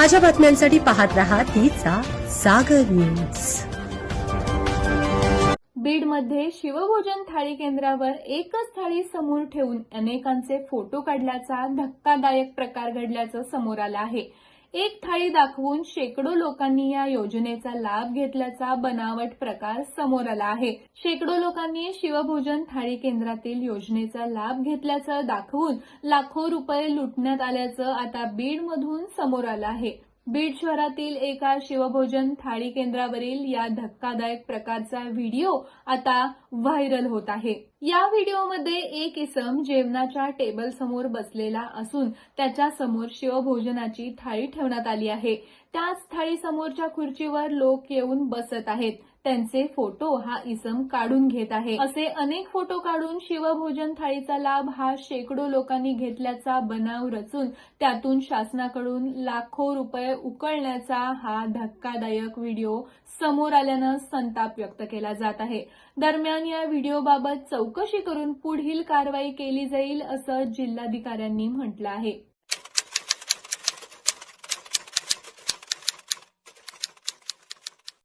ताज्या बातम्यांसाठी पाहत राहा तिचा सागर न्यूज. बीडमध्ये शिवभोजन थाळी केंद्रावर एकच थाळी समोर ठेवून अनेकांचे फोटो काढल्याचा धक्कादायक प्रकार घडल्याचं समोर आलं आहे. एक थाळी दाखवून शेकडो लोकांनी या योजनेचा लाभ घेतल्याचा बनावट प्रकार समोर आला आहे. शेकडो लोकांनी शिवभोजन थाळी केंद्रातील योजनेचा लाभ घेतल्याचं दाखवून लाखो रुपये लुटण्यात आल्याचं आता बीडमधून समोर आलं आहे. बीड शहरातील एका शिवभोजन थाळी केंद्रावरील या धक्कादायक प्रकारचा व्हिडिओ आता व्हायरल होत आहे. या व्हिडिओमध्ये एक इसम जेवणाच्या टेबल समोर बसलेला असून त्याच्यासमोर शिवभोजनाची थाळी ठेवण्यात आली आहे. त्याच थाळी समोरच्या खुर्चीवर लोक येऊन बसत आहेत. त्यांचे फोटो हा इसम काढून घेत आहे. असे अनेक फोटो काढून शिवभोजन थाळीचा लाभ हा शेकडो लोकांनी घेतल्याचा बनाव रचून त्यातून शासनाकडून लाखो रुपये उकळण्याचा हा धक्कादायक व्हिडिओ समोर आल्यानं संताप व्यक्त केला जात आहे. दरम्यान या व्हिडिओबाबत चौकशी करून पुढील कारवाई केली जाईल असं जिल्हाधिकाऱ्यांनी म्हटलं आहे.